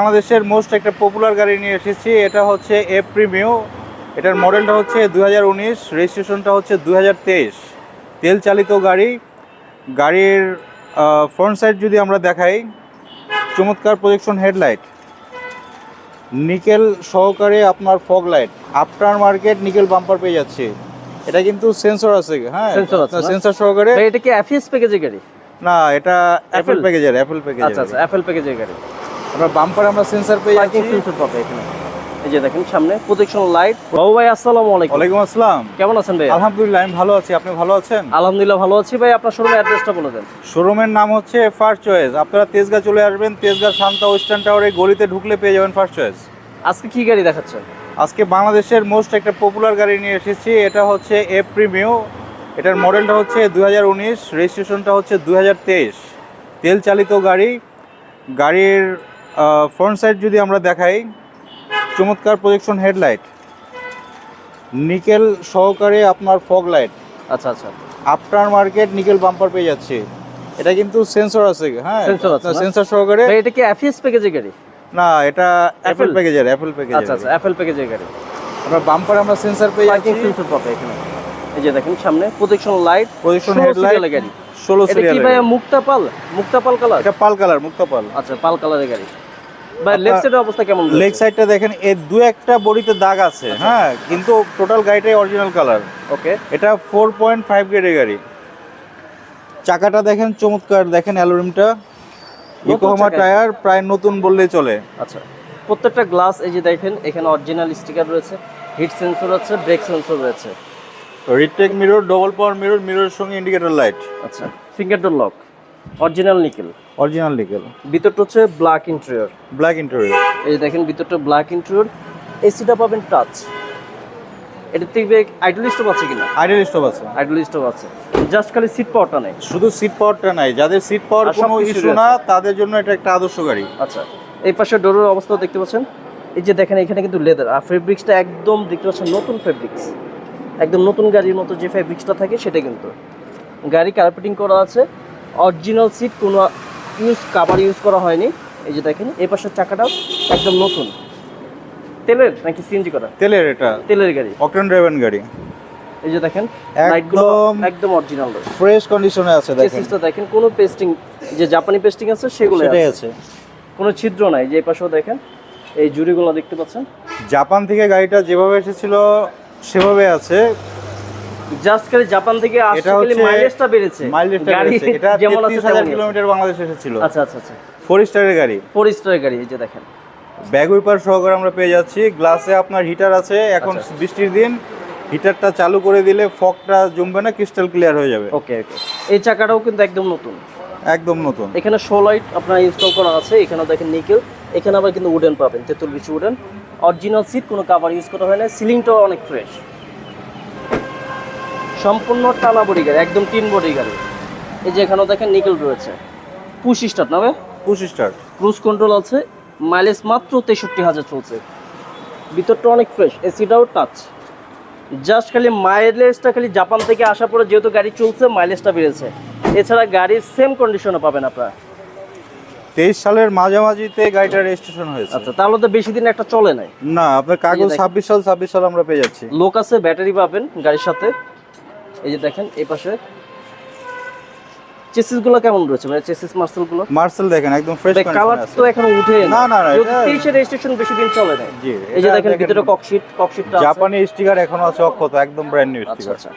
বাংলাদেশের মোস্ট একটা পপুলার গাড়ি নিয়ে এসেছি এটা হচ্ছে এ প্রিমিও এটার মডেলটা হচ্ছে দুই রেজিস্ট্রেশনটা হচ্ছে দুই হাজার তেইশ। তেল চালিত গাড়ি। গাড়ির ফ্রন্ট সাইড যদি আমরা দেখাই চমৎকার প্রজেকশন হেডলাইট নিকেল সহকারে আপনার fog light aftermarket nickel bumper পেয়ে যাচ্ছে। এটা কিন্তু সেন্সর আছে হ্যাঁ? আছে সেন্সর সহকারে। এটা কি অ্যাফিএস প্যাকেজের গাড়ি? না এটা অ্যাপেল প্যাকেজের অ্যাপেল প্যাকেজের আচ্ছা আচ্ছা অ্যাপেল প্যাকেজের গাড়ি। আমরা বাম্পার আমরা সেন্সর পেয়ে পার্কিং যাচ্ছি। সেন্সর পাবে এখানে। এই যে দেখেন সামনে প্রোটেকশন লাইট বাবু ভাই আসসালামু আলাইকুম। ওয়ালাইকুম আসসালাম। কেমন আছেন ভাই আলহামদুলিল্লাহ আমি ভালো আছি। আপনি ভালো আছেন? আলহামদুলিল্লাহ ভালো আছি ভাই আপনার শোরুমের অ্যাড্রেসটা বলে দেন। শোরুমের নাম হচ্ছে ফার্স্ট চয়েস আপনারা তেজগাঁ চলে আসবেন। তেজগাঁ শান্তা ওয়েস্টার্ন টাওয়ারে গলিতে ঢুকলে পেয়ে যাবেন ফার্স্ট চয়েস আজকে কি গাড়ি দেখাচ্ছেন? আজকে বাংলাদেশের মোস্ট একটা পপুলার গাড়ি নিয়ে এসেছি। এটা হচ্ছে এ প্রিমিও এটার মডেলটা হচ্ছে দু হাজার উনিশ। রেজিস্ট্রেশনটা হচ্ছে দুই হাজার তেইশ। তেল চালিত গাড়ি। গাড়ির ফ্রন্ট সাইড যদি আমরা দেখাই চমৎকার প্রজেকশন হেডলাইট নিকেল সহকারে আপনার ফগ লাইট আচ্ছা আচ্ছা। আফটার মার্কেট নিকেল বাম্পার পেয়ে যাচ্ছে। এটা কিন্তু সেন্সর আছে হ্যাঁ Sensor আছে সেন্সর সহকারে ভাই এটা কি অ্যাফিএস প্যাকেজের গাড়ি? না এটা অ্যাপেল? প্যাকেজের অ্যাপেল প্যাকেজের আচ্ছা আচ্ছা অ্যাপেল প্যাকেজের গাড়ি। আমরা বাম্পার আমরা সেন্সর পেয়ে যাচ্ছি। সেন্সর পাবে এখানে। এই যে দেখেন সামনে প্রোটেকশন লাইট ষোলো হেডলাইট গাড়ি। ষোলো এটা কি সিরিয়াল ভাই মুক্তা পাল মুক্তা পাল কালার এটা পাল কালার মুক্তা পাল আচ্ছা পাল কালারের গাড়ি। আপনার- লেফট সাইডের অবস্থা কেমন লেগ সাইডটা দেখেন এর দু একটা বডিতে দাগ আছে আচ্ছা। হ্যাঁ কিন্তু টোটাল গাড়িটাই অরিজিনাল কালার ওকে এটা ফোর পয়েন্ট ফাইভ গ্রেডের গাড়ি। চাকাটা দেখেন চমৎকার দেখেন অ্যালুমিনিয়ামটা ইকোহামা টায়ার প্রায় নতুন বললেই চলে। আচ্ছা প্রত্যেকটা গ্লাস এই যে দেখেন এখানে অরিজিনাল স্টিকার রয়েছে হিট সেন্সর আছে ব্রেক সেন্সর রয়েছে। Retract mirror double power mirror মিররের সঙ্গে ইন্ডিকেটর লাইট আচ্ছা finger door lock original nickel original nickel ভিতরটা হচ্ছে ব্ল্যাক ইন্টেরিয়র ব্ল্যাক ইন্টেরিয়র এই দেখেন ভিতরটা ব্ল্যাক ইন্টেরিয়র এসিটা পাবেন টাচ এটার থেকে আইডল স্টপ আছে কিনা? আইডিয়াল স্টপ আছে। আইডল স্টপ আছে। জাস্ট খালি সিট পাওয়ারটা নাই। শুধু সিট পাওয়ারটা নাই। যাদের সিট পাওয়ার কোনো ইস্যু না তাদের জন্য এটা একটা আদর্শ গাড়ি। আচ্ছা এই পাশে ডোরের অবস্থা দেখতে পাচ্ছেন। এই যে দেখেন এখানে কিন্তু লেদার আর ফেব্রিক্সটা একদম দেখতে পাচ্ছেন নতুন ফেব্রিক্স একদম নতুন গাড়ির মতো যে ফেব্রিক্সটা থাকে সেটা কিন্তু। গাড়ি কার্পেটিং করা আছে। অরিজিনাল সিট কোনো ইউজ কাভার ইউজ করা হয়নি। এই যে দেখেন এই পাশের চাকাটাও একদম নতুন। তেলের নাকি সিএনজি করা? তেলের এটা। তেলের গাড়ি। অকটেন ড্রাইভেন গাড়ি। এই যে দেখেন একদম একদম অরিজিনাল ফ্রেশ কন্ডিশনে আছে দেখেন। চেসিসটা দেখেন কোনো পেস্টিং যে জাপানি পেস্টিং আছে সেগুলো আছে। কোনো ছিদ্র নাই যে এই পাশেও দেখেন এই জুড়িগুলো দেখতে পাচ্ছেন। জাপান থেকে গাড়িটা যেভাবে এসেছিল সেভাবে আছে। জাস্ট খালি জাপান থেকে আসতে গেলে মাইলেজটা বেড়েছে। মাইলেজটা বেড়েছে। এটা যেমন আছে 33000 কিলোমিটার বাংলাদেশে এসেছিল। আচ্ছা আচ্ছা আচ্ছা। ফোর স্টারের গাড়ি। ফোর স্টারের গাড়ি এই যে দেখেন। ব্যাগ উইপার সহকারে আমরা পেয়ে যাচ্ছি। গ্লাসে আপনার হিটার আছে। এখন আচ্ছা। বৃষ্টির দিন হিটারটা চালু করে দিলে ফগটা জমবে না ক্রিস্টাল ক্লিয়ার হয়ে যাবে। ওকে ওকে এই চাকাটাও কিন্তু একদম নতুন। একদম নতুন। এখানে শো লাইট আপনার ইনস্টল করা আছে। এখানেও দেখেন নিকেল এখানে আবার কিন্তু উডেন পাবেন তেঁতুল বিচি উডেন অরিজিনাল সিট কোনো কাভার ইউজ করা হয় না। সিলিংটাও অনেক ফ্রেশ সম্পূর্ণ টানা বডি গাড়ি একদম তিন বডি গাড়ি এই যে এখানেও দেখেন নিকেল রয়েছে। পুশ স্টার্ট নামে পুশ স্টার্ট ক্রুজ কন্ট্রোল আছে মাইলেজ মাত্র তেষট্টি হাজার চলছে। ভিতরটা অনেক ফ্রেশ এসিটাও টাচ জাস্ট খালি মাইলেজটা খালি জাপান থেকে আসার পরে যেহেতু গাড়ি চলছে মাইলেজটা বেড়েছে। এছাড়া গাড়ির সেম কন্ডিশনও পাবেন আপনারা। তেইশ সালের মাঝামাঝিতে গাড়িটা রেজিস্ট্রেশন হয়েছে। আচ্ছা তাহলে তো বেশি দিন একটা চলে নাই। না আপনার কাগজ। ছাব্বিশ সাল ছাব্বিশ সাল আমরা পেয়ে যাচ্ছি। লোক আছে ব্যাটারি পাবেন গাড়ির সাথে। এই যে দেখেন এই পাশে চেসিসগুলো কেমন রয়েছে? মানে চেসিস মার্সেলগুলো মার্সেল দেখেন একদম ফ্রেশ কালার তো এখনও উঠে না, না, না, এটা- তেইশে রেজিস্ট্রেশন বেশি দিন চলে নাই জি, এই যে দেখেন ভিতরে ককশিট ককশিটটা জাপানি স্টিকার এখনও আছে অক্ষত একদম ব্র্যান্ড নিউ স্টিকার আচ্ছা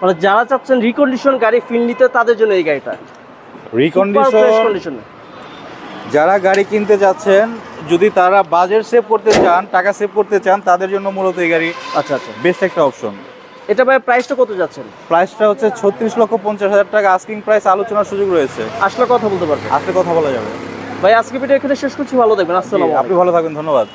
মানে যারা চাচ্ছেন রিকন্ডিশন গাড়ি ফিল নিতে তাদের জন্য এই গাড়িটা। রিকন্ডিশন যারা গাড়ি কিনতে যাচ্ছেন যদি তারা বাজেট সেভ করতে চান টাকা সেভ করতে চান তাদের জন্য মূলত এই গাড়ি আচ্ছা আচ্ছা। বেস্ট একটা অপশন এটা ভাই প্রাইসটা কত যাচ্ছেন? প্রাইসটা হচ্ছে ছত্রিশ লক্ষ পঞ্চাশ হাজার টাকা। আস্কিং প্রাইস আলোচনার সুযোগ রয়েছে। আসলে কথা বলতে পারবেন। আসলে কথা বলা যাবে। ভাই আজকে ভিডিও এখানে শেষ করছি। ভালো দেখবেন আসসালাম আপনি ভালো থাকবেন। ধন্যবাদ।